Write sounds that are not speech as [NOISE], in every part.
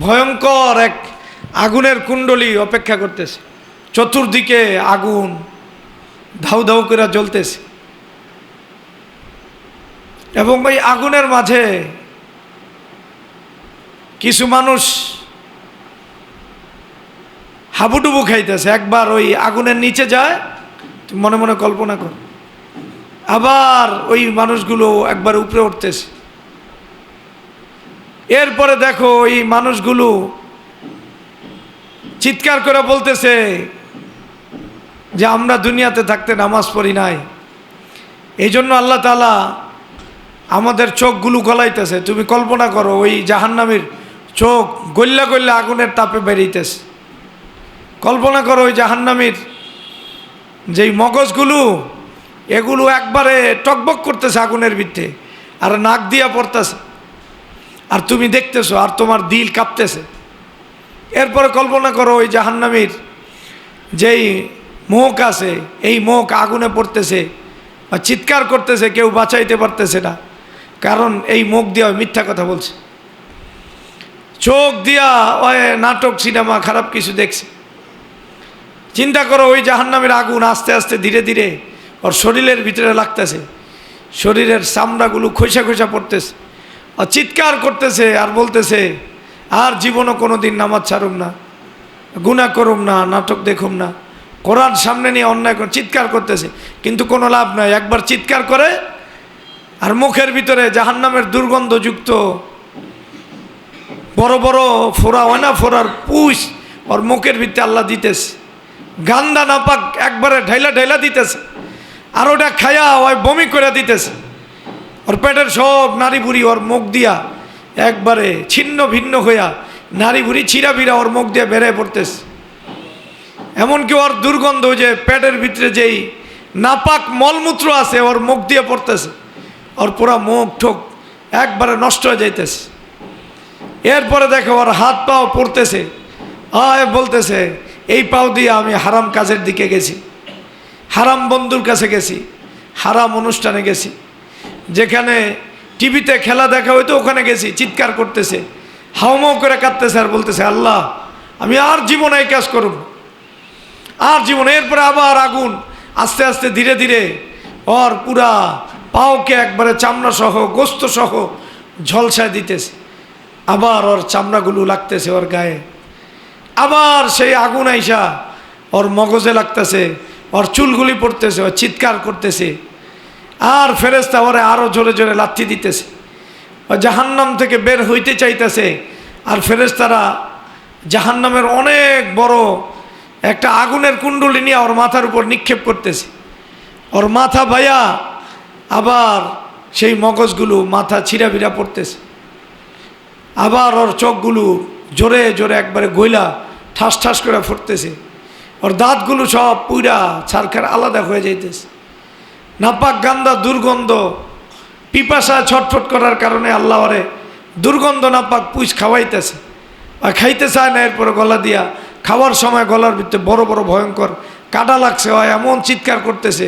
ভয়ঙ্কর এক আগুনের কুণ্ডলি অপেক্ষা করতেছে। চতুর্দিকে আগুন ধাউ ধাউ করে জ্বলতেছে। এবং ওই আগুনের মাঝে কিছু মানুষ হাবুডুবু খাইতেছে। একবার ওই আগুনের নিচে যায় মনে মনে কল্পনা কর। আবার ওই মানুষগুলো একবার উপরে উঠতেছে। এরপরে দেখো ওই মানুষগুলো চিৎকার করে বলতেছে যে আমরা দুনিয়াতে থাকতে নামাজ পড়ি নাই। এই জন্য আল্লাহ তালা আমাদের চোখগুলো গলাইতেছে। তুমি কল্পনা করো ওই জাহান্নামীর চোখ গল্লা গল্লা আগুনের তাপে বেরিয়েতেছে কল্পনা করো ওই জাহান্নামীর যেই মগজগুলো, এগুলো একবারে টকবক করতেছে আগুনের ভিত্তে, আর নাক দিয়া পড়তেছে। আর তুমি দেখতেছো, আর তোমার দিল কাঁপতেছে। এরপরে কল্পনা করো, ওই জাহান্নামীর যেই মুখ আছে, এই মুখ আগুনে পড়তেছে বা চিৎকার করতেছে, কেউ বাঁচাইতে পারতেছে না। কারণ এই মুখ দিয়ে মিথ্যা কথা বলছে। চোখ দিয়া ওই নাটক, সিনেমা, খারাপ কিছু দেখছে। চিন্তা করো, ওই জাহান্নামের আগুন আস্তে আস্তে ধীরে ধীরে ওর শরীরের ভিতরে লাগতেছে। শরীরের চামড়াগুলো খোসা খোসা পড়তেছে। আর চিৎকার করতেছে আর বলতেছে, আর জীবনও কোনো দিন নামাজ ছাড়ুম না গুণা করুম না, নাটক দেখুম না, কোরআন সামনে নিয়ে অন্যায় করে চিৎকার করতেছে। কিন্তু কোনো লাভ নাই। একবার চিৎকার করে আর মুখের ভিতরে জাহান্নামের দুর্গন্ধযুক্ত বড় বড় ফোড়া হয় না, ফোড়ার পুষ ওর মুখের ভিতরে আল্লাহ দিতেছে। গান্দা নাপাক একবারে ঢাইলা ঢাইলা দিতেছে। আর ওটা খায়া ওই বমি করে দিতেছে। ওর পেটের সব নারী বুড়ি ওর মুখ দিয়া একবারে ছিন্ন ভিন্ন হইয়া নারী বুড়ি ছিঁড়া বিড়া ওর মুখ দিয়ে বেড়ে পড়তেছে। এমনকি ওর দুর্গন্ধ যে পেটের ভিতরে যেই নাপাক মলমূত্র আছে ওর মুখ দিয়ে পড়তেছে। ওর পুরা মুখ ঠোক একবারে নষ্ট হয়ে যাইতেছে। এরপরে দেখো ওর হাত পাও পড়তেছে। আয় বলতেছে, এই পাও দিয়ে আমি হারাম কাজের দিকে গেছি। হারাম বন্ধুর কাছে গেছি। হারাম অনুষ্ঠানে গেছি। যেখানে টিভিতে খেলা দেখা হইতো, ওখানে গেছি, চিৎকার করতেছে। হাউমাউ করে কাঁদতেছে আর বলতেছে, আল্লাহ, আমি আর জীবনে এই কাজ করুন আর জীবনে এরপরে আবার আগুন, আস্তে আস্তে ধীরে ধীরে, ওর পুরা পাওকে একবারে চামড়া সহ গোস্ত সহ ঝলসায় দিতেছে। আবার ওর চামড়াগুলো লাগতেছে ওর গায়ে। আবার সেই আগুন আইসা ওর মগজে লাগতেছে, ওর চুলগুলি পড়তেছে ওর চিৎকার করতেছে। আর ফেরেস্তা ওরে আরও জোরে জোরে লাথি দিতেছে। জাহান্নাম থেকে বের হইতে চাইতেছে। আর ফেরেস্তারা জাহান্নামের অনেক বড় একটা আগুনের কুণ্ডলি নিয়ে ওর মাথার উপর নিক্ষেপ করতেছে। ওর মাথা ভাইয়া আবার সেই মগজগুলো মাথা ছিঁড়াবিড়া পড়তেছে। আবার ওর চোখগুলো জোরে জোরে একবারে গইলা ঠাস ঠাস করে ফুটতেছে। ওর দাঁতগুলো সব পুইরা ছারখার আলাদা হয়ে যাইতেছে। নাপাক গান্দা দুর্গন্ধ, পিপাসা ছটফট করার কারণে আল্লাহ ওরে দুর্গন্ধ নাপাক পুষ খাওয়াইতেছে। আর খাইতে চায় না, এরপরে গলা দিয়া খাওয়ার সময় গলার ভিতরে বড় বড় ভয়ঙ্কর কাটা লাগছে, হয় এমন চিৎকার করতেছে।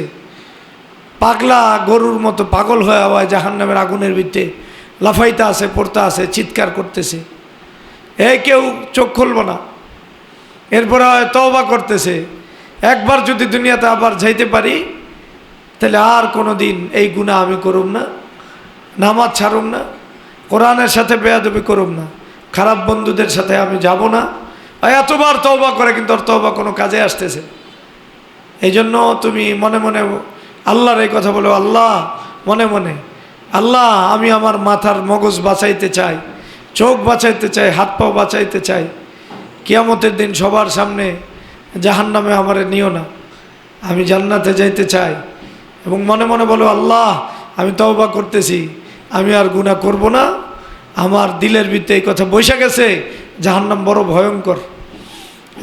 পাগলা গরুর মতো পাগল হয়ে হয় জাহান নামের আগুনের ভিতরে লাফাইতে আছে পড়তে আছে চিৎকার করতেছে। এ কেউ চোখ খুলব না। এরপরে হয় তওবা করতেছে। একবার যদি দুনিয়াতে আবার যাইতে পারি তাহলে আর কোনো দিন এই গুণা আমি করুম না, নামাজ ছাড়ুম না, কোরআনের সাথে বেয়াদবি করুম না, খারাপ বন্ধুদের সাথে আমি যাব না। আর এতবার তওবা করে কিন্তু ওর তওবা কোনো কাজে আসতেছে। এই জন্য তুমি মনে মনে আল্লাহর এই কথা বলো, আল্লাহ, মনে মনে, আল্লাহ, আমি আমার মাথার মগজ বাঁচাইতে চাই, চোখ বাঁচাইতে চাই, হাত পাও বাঁচাইতে চাই। কিয়ামতের দিন সবার সামনে জাহান নামে আমারে নিও না। আমি জান্নাতে যাইতে চাই এবং মনে মনে বলো, আল্লাহ, আমি তওবা করতেছি। আমি আর গুণা করব না। আমার দিলের ভিতরে এই কথা বৈশা গেছে, জাহান্নাম বড় ভয়ঙ্কর।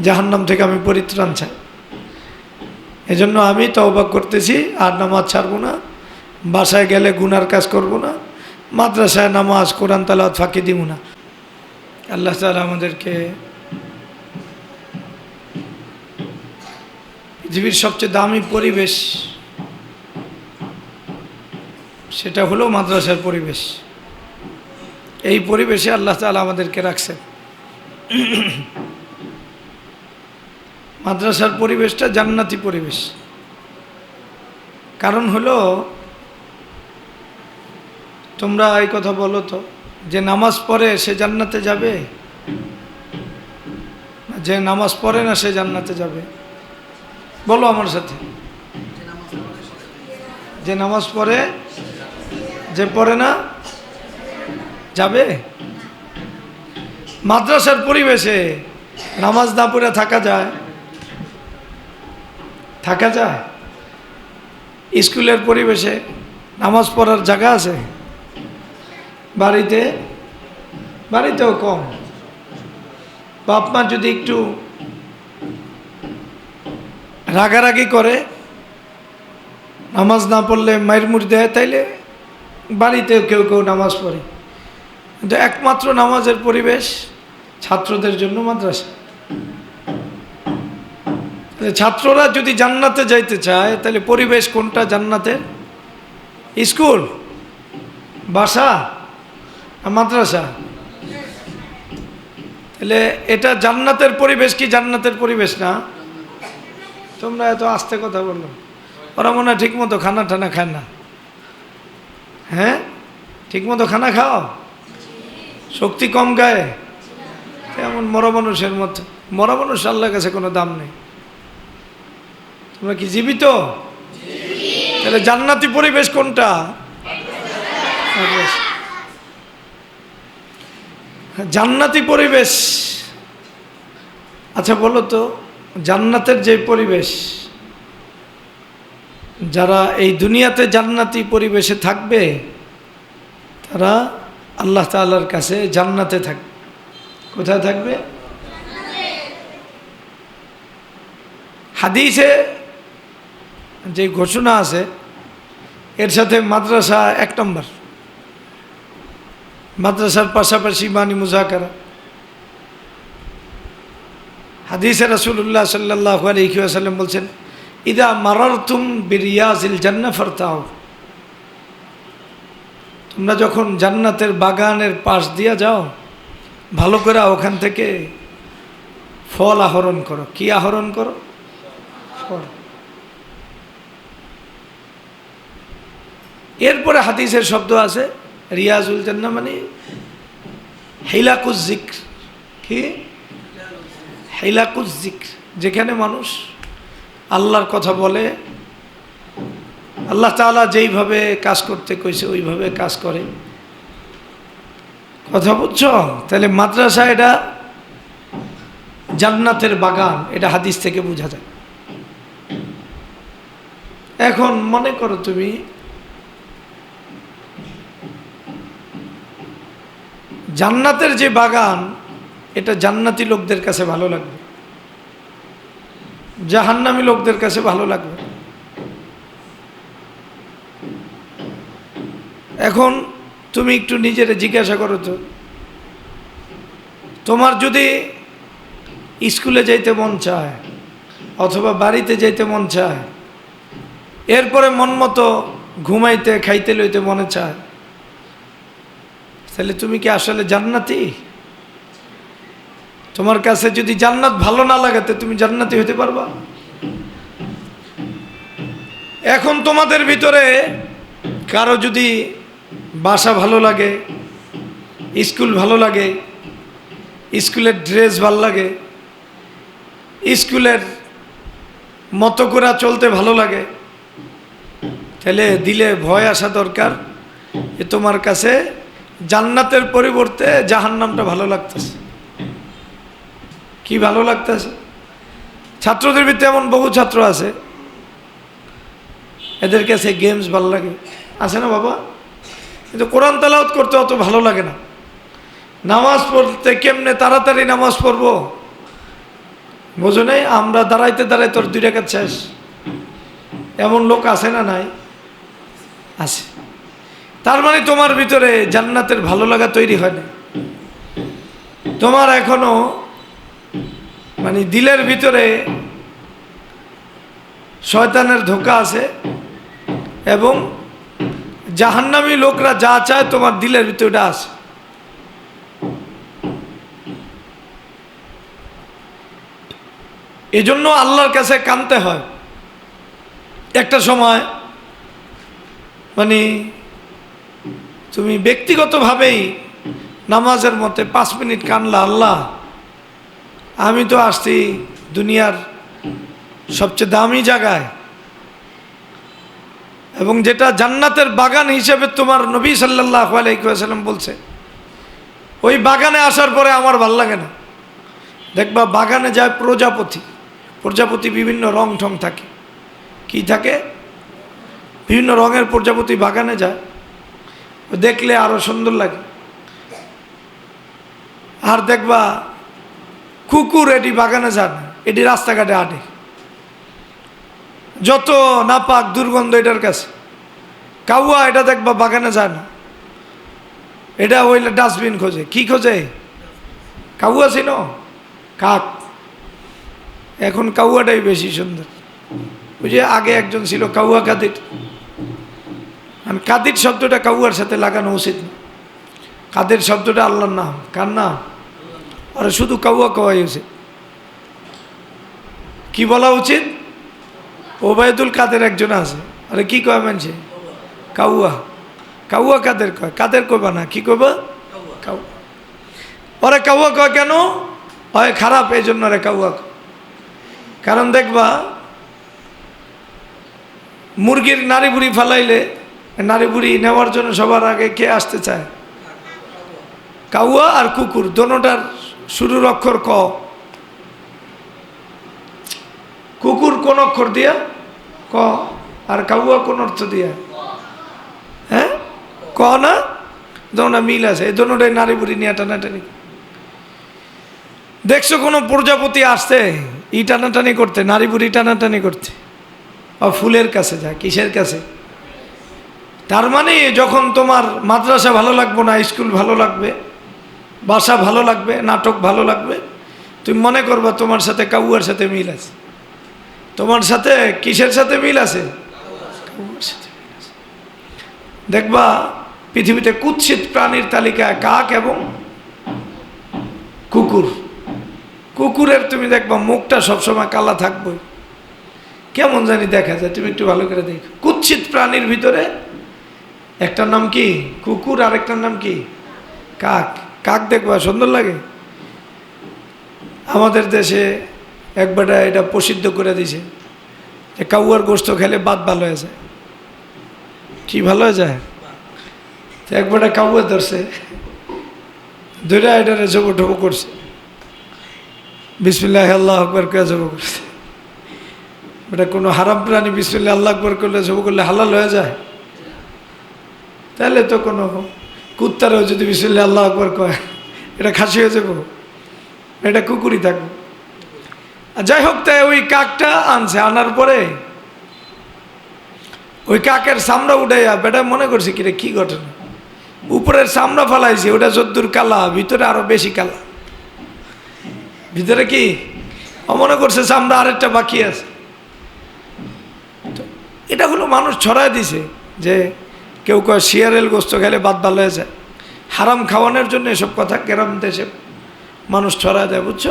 জাহান্নাম থেকে আমি পরিত্রাণ চাই। এজন্য আমি তওবা করতেছি, আর নামাজ ছাড়ব না। বাসায় গেলে গুনার কাজ করব না। মাদ্রাসায় নামাজ, কোরআন তালাত ফাঁকি দিব না। আল্লাহ তালা আমাদেরকে পৃথিবীর সবচেয়ে দামি পরিবেশ সেটা হলো মাদ্রাসার পরিবেশ। এই পরিবেশে আল্লাহ তালা আমাদেরকে রাখছেন। মাদ্রাসার পরিবেশটা জান্নাতি পরিবেশ। কারণ হলো, তোমরা এই কথা বলো তো, যে নামাজ পড়ে সে জান্নাতে যাবে? যে নামাজ পড়ে না সে জান্নাতে যাবে? বলো আমার সাথে। যে নামাজ পড়ে যে পড়ে না, যাবে? মাদ্রাসার পরিবেশে নামাজ না পড়ে থাকা যায়? থাকা যায়? স্কুলের পরিবেশে নামাজ পড়ার জায়গা আছে? বাড়িতে? বাড়িতেও কম। বাপ মা যদি একটু রাগারাগি করে, নামাজ না পড়লে মায়ের মুড়ি দেয় তাইলে? বাড়িতেও কেউ কেউ নামাজ পড়ে। কিন্তু একমাত্র নামাজের পরিবেশ ছাত্রদের জন্য মাদ্রাসা। ছাত্ররা যদি জান্নাতে যাইতে চায়, তাহলে পরিবেশ কোনটা জান্নাতের স্কুল, বাসা মাদ্রাসা? তাহলে এটা জান্নাতের পরিবেশ কি জান্নাতের পরিবেশ না? তোমরা এত আস্তে কথা বলল। ওরা মনে হয় ঠিকমতো খানা টানা খায় না। হ্যাঁ? ঠিকমতো খানা খাও? শক্তি কম গায়ে? এমন মরা মানুষের মতো। মরা মানুষ আল্লাহর কাছে কোনো দাম নেই। তোমরা কি জীবিত? তাহলে জান্নাতি পরিবেশ কোনটা? জান্নাতি পরিবেশ। আচ্ছা বলো তো, জান্নাতের যে পরিবেশ যারা এই দুনিয়াতে জান্নাতি পরিবেশে থাকবে, তারা আল্লাহ তাআলার কাছে জান্নাতে থাকবে কোথায় থাকবে? হাদিসে যে ঘোষণা আছে, এর সাথে মাদ্রাসা এক নম্বর। মাদ্রাসার পাশাপাশি মানি মুজাকারা। হাদিসে রাসুল্লাহ সাল্লাহ আলহিউসাল্লাম বলছেন ইদা মারারতুম বিরিয়াজিল জান্না ফারতাও তোমরা যখন জান্নাতের বাগানের পাশ দিয়া যাও, ভালো করে ওখান থেকে ফল আহরণ করো। কি আহরণ করো? ফল। এরপরে হাদিসের শব্দ আছে, রিয়াজুল জান্না মানে হেলাকুজ জিক্র। কি? হেলাকুজ জিক্র। যেখানে মানুষ আল্লাহর কথা বলে, আল্লাহ তাআলা যেইভাবে কাজ করতে কইছে, ওইভাবে কাজ করে। কথা বুঝছ? তাহলে মাদ্রাসা এটা জান্নাতের বাগান, এটা হাদিস থেকে বোঝা যায়। এখন মনে করো তুমি, জান্নাতের যে বাগান, এটা জান্নাতি লোকদের কাছে ভালো লাগবে। জাহান্নামি লোকদের কাছে ভালো লাগবে। এখন তুমি একটু নিজের জিজ্ঞাসা করো তো, তোমার যদি স্কুলে যাইতে মন চায় অথবা বাড়িতে যাইতে মন চায়, এরপরে মন মতো ঘুমাইতে, খাইতে লইতে মনে চায়, তাহলে তুমি কি আসলে জান্নাতি? তোমার কাছে যদি জান্নাত ভালো না লাগাতে তুমি জান্নাতি হতে পারবা? এখন তোমাদের ভিতরে কারও যদি বাসা ভালো লাগে, স্কুল ভালো লাগে, স্কুলের ড্রেস ভালো লাগে, স্কুলের মতো করে চলতে ভালো লাগে, তাহলে দিলে ভয় আসা দরকার যে তোমার কাছে জান্নাতের পরিবর্তে জাহান্নামটা ভালো লাগতেছে। কি ভালো লাগতেছে? ছাত্রদের ভিতরে এমন বহু ছাত্র আছে, এদের কাছে গেমস ভালো লাগে। আছে না বাবা? কিন্তু কোরআন তালাউত করতে অত ভালো লাগে না। নামাজ পড়তে কেমনে তাড়াতাড়ি নামাজ পড়ব? বোঝো নেই, আমরা দাঁড়াইতে দাঁড়াই তোর দুই টাকা শেষ। এমন লোক আছে না নাই? আছে। তার মানে তোমার ভিতরে জান্নাতের ভালো লাগা তৈরি হয় না তোমার এখনও মানে দিলের ভিতরে শয়তানের ধোকা আছে এবং জাহান্নামী লোকরা যা চায় তোমার দিলের ভিতরে ওটা আছে। এজন্য আল্লাহর কাছে কানতে হয়। একটা সময় মানে তুমি ব্যক্তিগতভাবেই নামাজের মতে পাঁচ মিনিট কানলা, আল্লাহ আমি তো আসছি দুনিয়ার সবচেয়ে দামি জায়গায়। এবং যেটা জান্নাতের বাগান হিসেবে তোমার নবী সাল্লাহ আলাইসাল্লাম বলছে, ওই বাগানে আসার পরে আমার ভালো লাগে না। দেখবা বাগানে যায় প্রজাপতি প্রজাপতি বিভিন্ন রং ঠং থাকে। কি থাকে? বিভিন্ন রঙের প্রজাপতি বাগানে যায়, দেখলে আরও সুন্দর লাগে। আর দেখবা কুকুর এটি বাগানে যান, এটি রাস্তাঘাটে আটে। যত নাপাক দুর্গন্ধ এটার কাছে। কাউয়া এটা দেখবা বাগানে যায় না এটা হইলে ডাস্টবিন খোঁজে। কি খোঁজে? কাউয়া ছিল? কাক। এখন কাউয়াটাই বেশি সুন্দর। যে আগে একজন ছিল কাউয়া কাদির। আর কাদির শব্দটা কাউয়ার সাথে লাগানো উচিত না। কাদের শব্দটা আল্লাহর নাম? কার নাম? আর শুধু কাউয়া কওয়াই উচিত কি বলা উচিত? ওবায়দুল কাদের একজন আছে। আরে কি কয় মানছে? কাউয়া। কাউয়া কাদের কয়? কাদের কইবা না? কি কইবা? কাউ ওরে কাউয়া কয় কেন? হয় খারাপ এই জন্য রে কাউয়া। কারণ দেখবা, মুরগির নারী বুড়ি ফালাইলে নারী বুড়ি নেওয়ার জন্য সবার আগে কে আসতে চায়? কাউয়া আর কুকুর, দোনোটার শুরুর অক্ষর ক। কুকুর কোন অক্ষর দিয়া? ক। আর কাউয়া কোন অর্থ দিয়া? হ্যাঁ? ক না? দোনো মিল আছে। এই দোনোটাই নারী বুড়ি নিয়ে টানাটানি। দেখছ কোনো প্রজাপতি আসতে ই টানাটানি করতে, নারী বুড়ি টানাটানি করতে। বা ফুলের কাছে যায়, কিসের কাছে? তার মানে যখন তোমার মাদ্রাসা ভালো লাগবে না, স্কুল ভালো লাগবে বাসা ভালো লাগবে, নাটক ভালো লাগবে। তুমি মনে করবা তোমার সাথে কাউয়ার সাথে মিল আছে। তোমার সাথে কিসের সাথে মিল আছে। দেখবা পৃথিবীতে কুৎসিত প্রাণীর তালিকায় কাক এবং কুকুর। কুকুরের তুমি দেখবা মুখটা সবসময় কালা থাকবই। কেমন জানি দেখা যায়, তুমি একটু ভালো করে দেখো। কুৎসিত প্রাণীর ভিতরে একটার নাম কি? কুকুর, আরেকটার নাম কি? কাক। কাক দেখবা? সুন্দর লাগে? আমাদের দেশে একবারটা এটা প্রসিদ্ধ করে দিছে যে কাউয়ার গোস্ত খেলে বাদ ভালো হয়ে যায়। কি ভালো হয়ে যায়? তো একবারটা কাউয়া ধরছে ধরে এটারে জবো ঢবো করছে। বিসমিল্লাহ, আল্লাহ আকবর করে জবো করছে। এটা কোনো হারাম প্রাণী বিসমিল্লাহ, আল্লাহ আকবর করলে জবো করলে হালাল হয়ে যায়? তাহলে তো কোনো কুত্তারও যদি বিসমিল্লাহ আল্লাহ আকবর কয়, এটা খাসি হয়ে যাব, এটা কুকুরই থাকব। যাই হোক, তাই ওই কাকটা আনছে, আনার পরে ওই কাকের সামরা উঠাইয়া, বেটা, মনে করছে কিরে কি ঘটনা? উপরের সামরা ফালাইছে, ওটা যদ্দুর কালা, ভিতরে আরও বেশি কালা। ভিতরে কি? মনে করছে চামড়া আরেকটা বাকি আছে। এটা হলো মানুষ ছড়ায় দিছে যে কেউ কয় শিয়ারেল গোস্ত খেলে বাদ ভালো হয়ে যায়। হারাম খাওয়ানোর জন্য এসব কথা কেরাম দেশে মানুষ ছড়ায় যায় বুঝছ?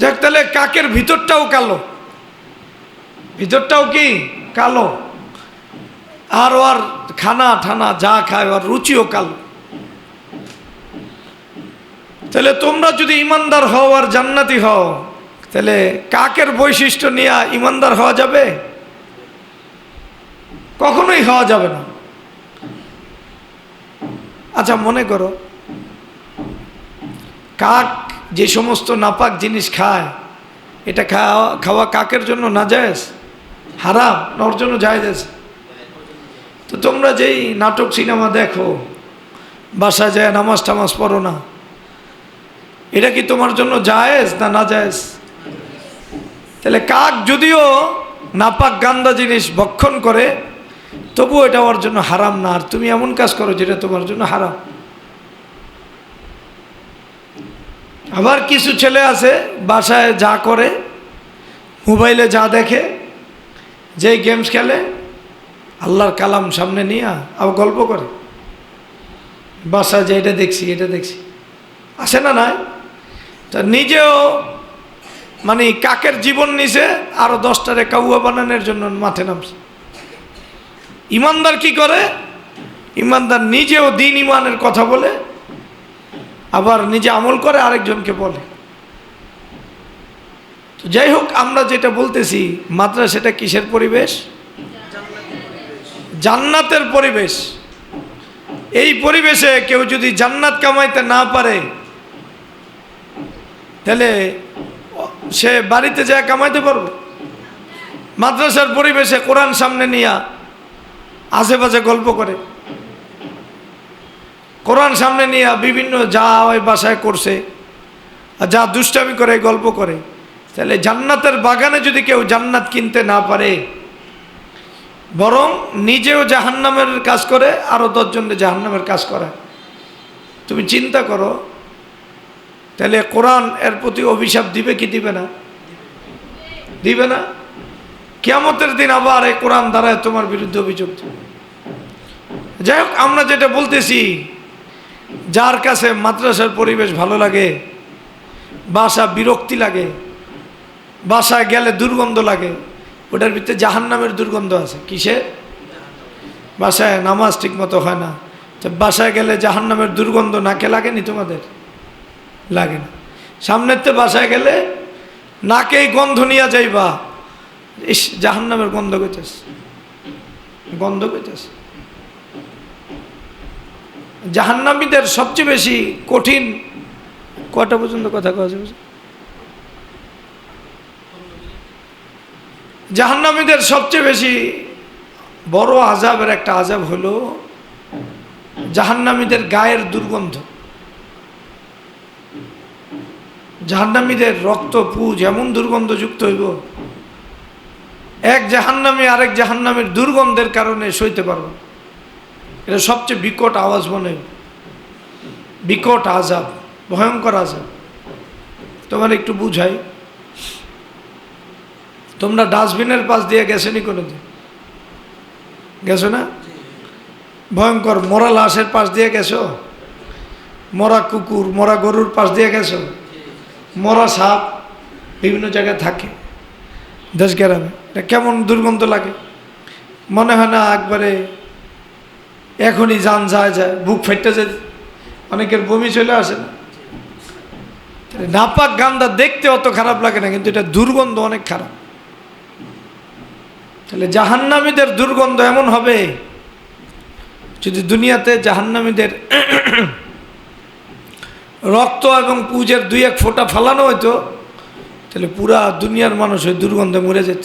যাক, তাহলে কাকের ভিতরটাও কালো। ভিতরটাও কি? কালো। আর ওর খানা ঠানা যা খায়, ওর রুচিও কালো। তাহলে তোমরা যদি ইমানদার হও আর জান্নাতি হও, তাহলে কাকের বৈশিষ্ট্য নিয়ে ইমানদার হওয়া যাবে? কখনোই হওয়া যাবে না। আচ্ছা মনে করো, কাক যে সমস্ত নাপাক জিনিস খায়, এটা খাওয়া খাওয়া কাকের জন্য না যায় হারাম, না ওর জন্য যায় তো তোমরা যেই নাটক সিনেমা দেখো, বাসায় যায় নামাজ টামাজ পড়ো না, এটা কি তোমার জন্য জায়েজ না না জায়েজ তাহলে কাক যদিও নাপাক গান্দা জিনিস ভক্ষণ করে তবু এটা ওর জন্য হারাম না, আর তুমি এমন কাজ করো যেটা তোমার জন্য হারাম। আবার কিছু ছেলে আছে, বাসায় যা করে, মোবাইলে যা দেখে, যেই গেমস খেলে, আল্লাহর কালাম সামনে নিয়ে আবার গল্প করে। বাসায় যে এটা দেখছি এটা দেখছি। আসে না নয় তা নিজেও মানে কাকের জীবন নিছে, আরও দশটারে কাউয়া বানানোর জন্য মাঠে নামছে। ইমানদার কি করে? ইমানদার নিজেও দিন ইমানের কথা বলে, আবার নিজে আমল করে আরেকজনকে বলে। তো যাই হোক, আমরা যেটা বলতেছি মাদ্রাসাটা কিসের পরিবেশ? জান্নাতের পরিবেশ। এই পরিবেশে কেউ যদি জান্নাত কামাইতে না পারে, তাহলে সে বাড়িতে যায় কামাইতে পারবে? মাদ্রাসার পরিবেশে কোরআন সামনে নিয়া আশেপাশে গল্প করে। কোরআন সামনে নিয়ে বিভিন্ন যা ওই বাসায় করছে, আর যা দুষ্টামি করে গল্প করে। তাহলে জান্নাতের বাগানে যদি কেউ জান্নাত কিনতে না পারে, বরং নিজেও জাহান্নামের কাজ করে আরও দশজনকে জাহান্নামের কাজ করে। তুমি চিন্তা করো, তাহলে কোরআন এর প্রতি অভিশাপ দিবে কি দিবে না? দিবে না? কিয়ামতের দিন আবার এই কোরআন দ্বারায় তোমার বিরুদ্ধে অভিযোগ। যাই হোক, আমরা যেটা বলতেছি, যার কাছে মাদ্রাসার পরিবেশ ভালো লাগে বাসা বিরক্তি লাগে, বাসায় গেলে দুর্গন্ধ লাগে, ওটার ভিতরে জাহান্নামের দুর্গন্ধ আছে। কিসে বাসায় নামাজ ঠিক মতো হয় না। তো বাসায় গেলে জাহান্নামের দুর্গন্ধ নাকে লাগেনি তোমাদের? লাগে না। সামনের তো বাসায় গেলে নাকেই গন্ধ নিয়ে যাইবা। ইস, জাহান্নামের গন্ধ পেতেছ গন্ধ পেতেছ জাহান্নামীদের সবচেয়ে বেশি কঠিন কটা পর্যন্ত কথা কওয়া যাবে? জাহান্নামীদের সবচেয়ে বেশি বড় আজাবের একটা আজাব হলো জাহান্নামীদের গায়ের দুর্গন্ধ। জাহান্নামীদের রক্ত, পুজ এমন দুর্গন্ধযুক্ত হইব এক জাহান্নামী আরেক জাহান্নামীর দুর্গন্ধের কারণে সইতে পারব এটা সবচেয়ে বিকট আওয়াজ মনে বিকট আজাব, ভয়ঙ্কর আজাব। তোমার একটু বুঝাই। তোমরা ডাস্টবিনের পাশ দিয়ে গেছেনি কোনোদিন? গেছো না? ভয়ঙ্কর মরা লাশের পাশ দিয়ে গেছো? মরা কুকুর, মরা গরুর পাশ দিয়ে গেছো? মরা সাপ বিভিন্ন জায়গায় থাকে। দেশ গ্রামে এটা কেমন দুর্গন্ধ লাগে। মনে হয় না একবারে এখনই যান যায় যায়, বুক ফেটে যায়। অনেকের বমি চলে আসে নাপাক গান্দা দেখতে অত খারাপ লাগে না, কিন্তু এটা দুর্গন্ধ অনেক খারাপ। তাহলে জাহান্নামীদের দুর্গন্ধ এমন হবে, যদি দুনিয়াতে জাহান্নামীদের [CLEARS THROAT] রক্ত এবং পুজের দুই এক ফোঁটা ফালানো হইতো তাহলে পুরা দুনিয়ার মানুষ ওই দুর্গন্ধে মরে যেত।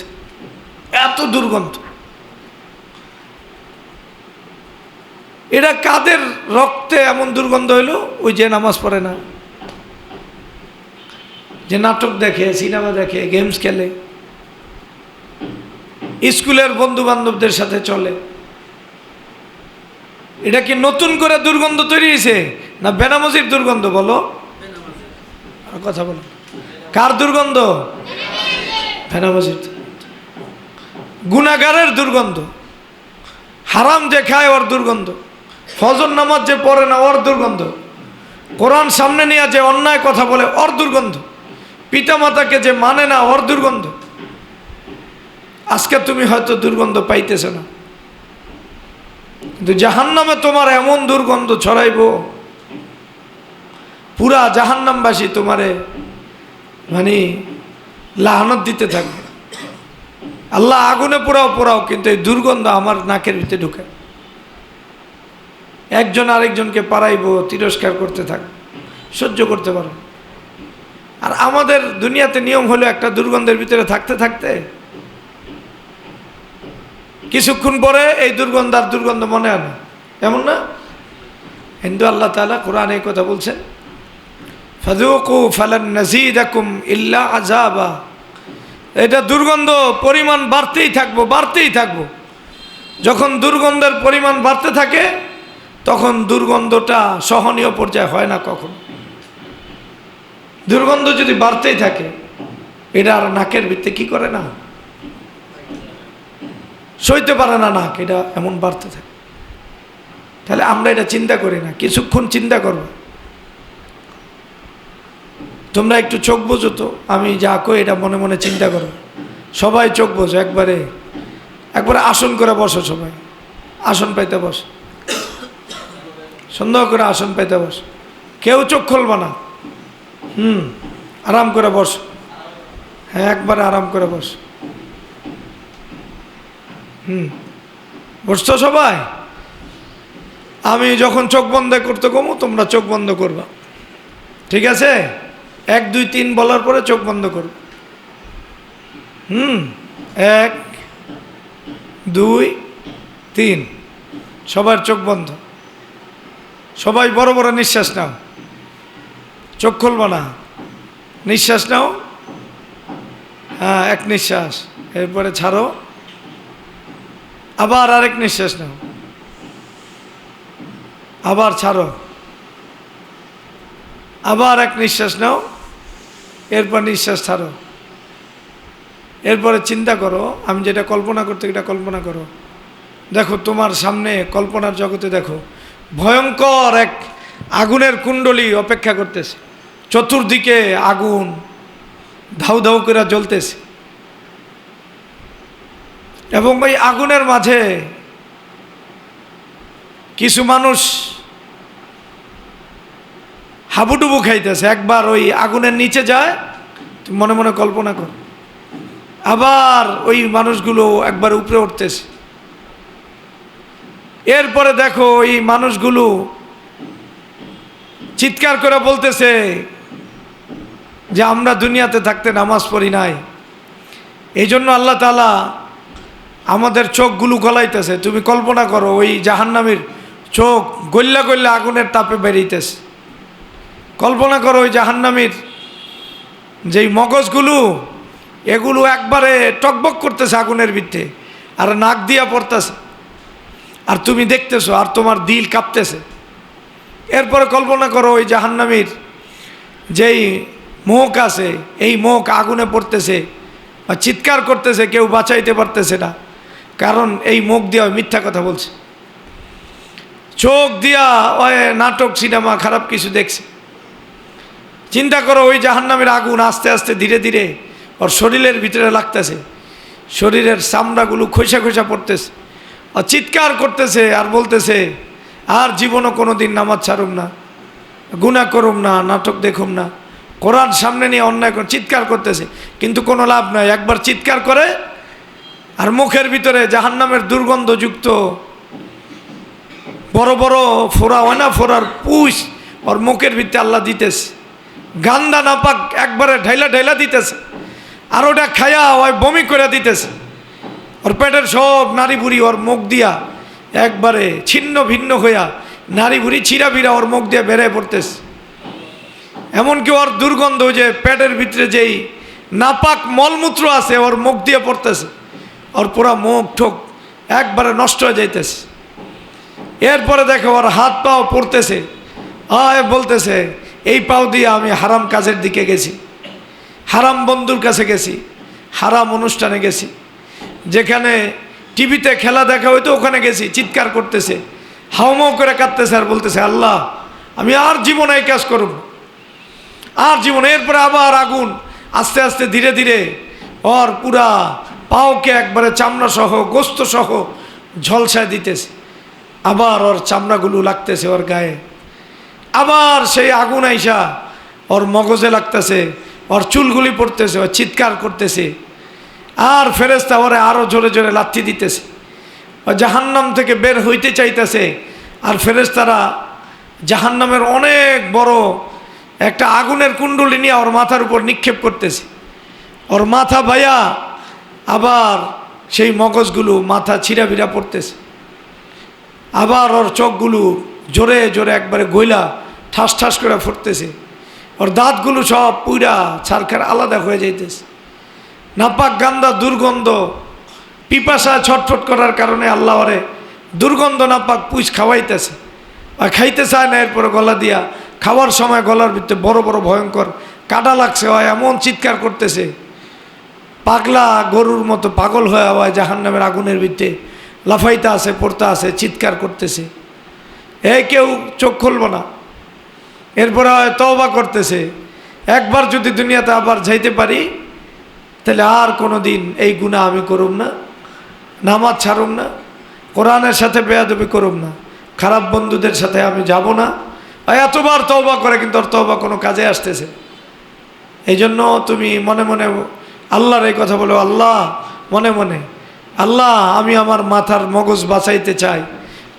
এত দুর্গন্ধ। এটা কাদের রক্তে এমন দুর্গন্ধ হইল? ওই যে নামাজ পড়ে না। যে নাটক দেখে, সিনেমা দেখে, গেমস খেলে। স্কুলের বন্ধু বান্ধবদের সাথে চলে। এটা কি নতুন করে দুর্গন্ধ তৈরি হয়েছে না বেনামজির দুর্গন্ধ বলো? কথা বলো। কার দুর্গন্ধ? দুর্গন্ধ। গুনাগারের দুর্গন্ধ। হারাম যে খায় ওর দুর্গন্ধ। ফজর নামাজ যে পড়ে না, ওর দুর্গন্ধ। কোরআন সামনে নিয়ে যে অন্যায় কথা বলে, ওর দুর্গন্ধ। পিতামাতাকে যে মানে না, ওর দুর্গন্ধ। আজকে তুমি হয়তো দুর্গন্ধ পাইতেছ না। কিন্তু জাহান্নামে তোমার এমন দুর্গন্ধ ছড়াইব। পুরা জাহান্নামবাসী তোমারে মানে লাহানত দিতে থাকবে। আল্লাহ আগুনে পোড়াও পোড়াও, কিন্তু এই দুর্গন্ধ আমার নাকের ভিতরে ঢুকে। একজন আরেকজনকে পারাইব তিরস্কার করতে থাক, সহ্য করতে পারো আর আমাদের দুনিয়াতে নিয়ম হলো একটা দুর্গন্ধের ভিতরে থাকতে থাকতে, কিছুক্ষণ পরে এই দুর্গন্ধ আর দুর্গন্ধ মনে হয় না। এমন না? হিন্দু আল্লাহ তালা কোরআন এই কথা বলছেন ফাদুকু ফালান নাজিদাকুম ইল্লা আজাবা এটা দুর্গন্ধ পরিমাণ বাড়তেই থাকব বাড়তেই থাকব। যখন দুর্গন্ধের পরিমাণ বাড়তে থাকে, তখন দুর্গন্ধটা সহনীয় পর্যায়ে হয় না কখন। দুর্গন্ধ যদি বাড়তেই থাকে, এটা আর নাকের ভিত্তি কি করে না? সইতে পারে না নাক, এটা এমন বাড়তে থাকে। তাহলে আমরা এটা চিন্তা করি না, কিছুক্ষণ চিন্তা করব। তোমরা একটু চোখ বোঝো তো, আমি যা কই এটা মনে মনে চিন্তা করো। সবাই চোখ বোঝো, একবারে একবারে আসন করে বসো সবাই। আসন পাইতে বস। সুন্দর করে আসন পাইতে বস। কেউ চোখ খুলবা না। হুম, আরাম করে বস। হ্যাঁ একবারে আরাম করে বস। হুম, বসছো সবাই? আমি যখন চোখ বন্ধ করতে কমো, তোমরা চোখ বন্ধ করবা। ঠিক আছে? এক, দুই, তিন বলার পরে চোখ বন্ধ করো। হুম, এক, দুই, তিন। সবার চোখ বন্ধ। সবাই বড় বড় নিঃশ্বাস নাও। চোখ খুলবা না। নিঃশ্বাস নাও। হ্যাঁ এক নিঃশ্বাস। এরপরে ছাড়ো। আবার আরেক নিঃশ্বাস নাও। আবার ছাড়ো। আবার এক নিঃশ্বাস নাও। এরপর নিঃশ্বাস ছাড়ো। এরপরে চিন্তা করো, আমি যেটা কল্পনা করতে এটা কল্পনা করো। দেখো, তোমার সামনে কল্পনার জগতে দেখো, ভয়ঙ্কর এক আগুনের কুণ্ডলী অপেক্ষা করতেছে। চতুর্দিকে আগুন ধাউ ধাউ করে জ্বলতেছে। এবং ওই আগুনের মাঝে কিছু মানুষ হাবুডুবু খাইতেছে, একবার ওই আগুনের নিচে যায় মনে মনে কল্পনা কর। আবার ওই মানুষগুলো একবার উপরে উঠতেছে। এরপরে দেখো ওই মানুষগুলো চিৎকার করে বলতেছে যে, আমরা দুনিয়াতে থাকতে নামাজ পড়ি নাই। এই জন্য আল্লাহ তালা আমাদের চোখগুলো গলাইতেছে। তুমি কল্পনা করো, ওই জাহান্নামীর চোখ গল্লা গল্লা আগুনের তাপে বেরিয়েতেছে কল্পনা করো ওই জাহান্নামীর, যেই মগজগুলো, এগুলো একবারে টকবক করতেছে আগুনের ভিত্তে আর নাক দিয়া পড়তেছে। আর তুমি দেখতেছো, আর তোমার দিল কাঁপতেছে। এরপরে কল্পনা করো ওই জাহান্নামীর, যেই মুখ আছে, এই মুখ আগুনে পড়তেছে বা চিৎকার করতেছে, কেউ বাঁচাইতে পারতেছে না। কারণ এই মুখ দিয়ে মিথ্যা কথা বলছে। চোখ দিয়া নাটক, সিনেমা, খারাপ কিছু দেখছে। চিন্তা করো, ওই জাহান্নামের আগুন আস্তে আস্তে ধীরে ধীরে ওর শরীরের ভিতরে লাগতেছে। শরীরের চামড়াগুলো খোসা খোসা পড়তেছে। আর চিৎকার করতেছে আর বলতেছে, আর জীবনও কোনো দিন নামাজ ছাড়ুম না গুণা করুম না, নাটক দেখুম না। কোরআন সামনে নিয়ে অন্যায় করে চিৎকার করতেছে। কিন্তু কোনো লাভ নাই। একবার চিৎকার করে আর মুখের ভিতরে জাহান্নামের দুর্গন্ধযুক্ত বড় বড় ফোড়া হয় না ফোড়ার পুষ ওর মুখের ভিতরে আল্লাহ দিতেছে। গান্দা নাপাক একবারে ঢাইলা ঢাইলা দিতেছে। আর ওটা খায়া ওই বমি করে দিতেছে। ওর পেটের সব নারী বুড়ি ওর মুখ দিয়া একবারে ছিন্ন ভিন্ন হইয়া নারী বুড়ি ছিঁড়া ভিড়া ওর মুখ দিয়ে বেড়ে পড়তেছে। এমনকি ওর দুর্গন্ধ যে পেটের ভিতরে যেই নাপাক মলমূত্র আছে ওর মুখ দিয়ে পড়তেছে। ওর পুরা মুখ ঠোক একবারে নষ্ট হয়ে যাইতেছে। এরপরে দেখো ওর হাত পাও পড়তেছে। আয় বলতেছে এই পাও দিয়ে আমি হারাম কাজের দিকে গেছি। হারাম বন্ধুর কাছে গেছি, হারাম অনুষ্ঠানে গেছি। যেখানে টিভিতে খেলা দেখা হইতো, ওখানে গেছি, চিৎকার করতেছে, হাউমাউ করে কাঁদতেছে আর বলতেছে, আল্লাহ, আমি আর জীবনে এই কাজ করব আর জীবনে। এরপরে আবার আগুন, আস্তে আস্তে ধীরে ধীরে, ওর পুরা পাওকে একবারে চামড়া সহ, গোস্ত সহ ঝলসায় দিতেছে। আবার ওর চামড়াগুলো লাগতেছে ওর গায়ে। আবার সেই আগুন আইসা ওর মগজে লাগতেছে, ওর চুলগুলি পড়তেছে ওর চিৎকার করতেছে। আর ফেরেস্তা ওরে আরও জোরে জোরে লাথি দিতেছে। ও জাহান্নাম থেকে বের হইতে চাইতেছে, আর ফেরেস্তারা জাহান্নামের অনেক বড় একটা আগুনের কুণ্ডলি নিয়ে ওর মাথার উপর নিক্ষেপ করতেছে। ওর মাথা ভাইয়া আবার সেই মগজগুলো মাথা ছিঁড়া ভিড়া পড়তেছে। আবার ওর চোখগুলো জোরে জোরে একবারে গইলা ঠাস ঠাস করে ফুটতেছে। ওর দাঁতগুলো সব পুইরা ছারখার আলাদা হয়ে যাইতেছে। নাপাক গান্দা দুর্গন্ধ, পিপাসা ছটফট করার কারণে আল্লাহ ওরে দুর্গন্ধ নাপাক পুষ খাওয়াইতেছে। আর খাইতে চায় না, এরপরে গলা দিয়া খাওয়ার সময় গলার ভিতরে বড় বড় ভয়ঙ্কর কাটা লাগছে, হয় এমন চিৎকার করতেছে। পাগলা গরুর মতো পাগল হয়ে হয় জাহান নামের আগুনের ভিতরে লাফাইতে আছে, পড়তে আছে, চিৎকার করতেছে। এই কেউ চোখ খুলব না। এরপরে হয় তওবা করতেছে। একবার যদি দুনিয়াতে আবার যাইতে পারি, তাহলে আর কোনো দিন এই গুণা আমি করুম না, নামাজ ছাড়ুম না, কোরআনের সাথে বেয়াদবি করুম না, খারাপ বন্ধুদের সাথে আমি যাব না। আর এতবার তওবা করে কিন্তু ওর তওবা কোনো কাজে আসতেছে। এই জন্য তুমি মনে মনে আল্লাহর এই কথা বলো, আল্লাহ, মনে মনে, আল্লাহ, আমি আমার মাথার মগজ বাঁচাইতে চাই।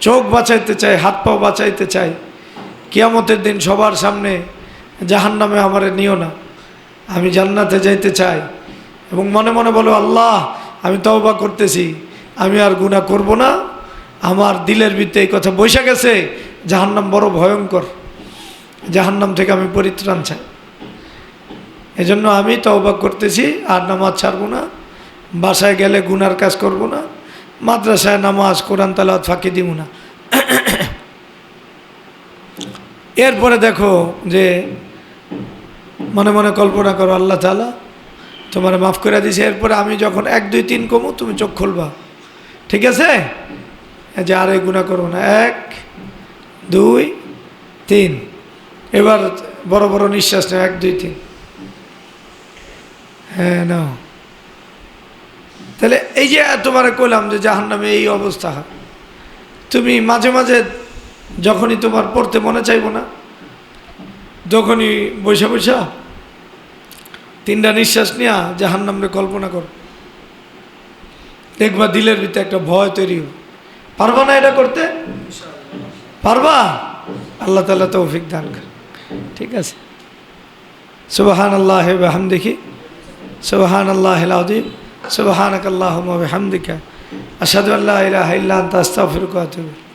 চোখ বাঁচাইতে চাই, হাত পাও বাঁচাইতে চাই। কিয়ামতের দিন সবার সামনে জাহান নামে আমার নিও না। আমি জান্নাতে যাইতে চাই এবং মনে মনে বলো, আল্লাহ, আমি তওবা করতেছি। আমি আর গুণা করব না। আমার দিলের ভিত্তে এই কথা বৈশা গেছে। জাহান্নাম বড় ভয়ঙ্কর। জাহান্নাম থেকে আমি পরিত্রাণ চাই। এজন্য আমি তওবা করতেছি, আর নামাজ ছাড়বো না। বাসায় গেলে গুনার কাজ করব না। মাদ্রাসায় নামাজ, কোরআন তালাত ফাঁকি দিব না। এরপরে দেখো যে মনে মনে কল্পনা করো, আল্লাহ তালা তোমার মাফ করে দিছে। এরপরে আমি যখন এক, দুই, তিন কমু, তুমি চোখ খুলবা। ঠিক আছে? যে আর এই গুণা করব না। এক, দুই, তিন। এবার বড় বড় নিঃশ্বাস নেই এক, দুই, তিন। হ্যাঁ নাও। তাহলে এই যে তোমার কইলাম যে জাহান নামে এই অবস্থা, তুমি মাঝে মাঝে যখনই তোমার পড়তে মনে চাইব না, যখনই বৈশা বৈশা তিনটা নিঃশ্বাস নিয়া জাহান নামে কল্পনা কর। দেখবা দিলের ভিতরে একটা ভয় তৈরি পারবা না এটা করতে? পারবা? আল্লাহ তালা তৌফিক দান করে ঠিক আছে? সুবাহান আল্লাহ হামদিকি সুবাহান আল্লাহ আদিম সুবাহানক আল্লাহ হামদিকা আসাদু আল্লাহ ইলাহা ইল্লা আনতা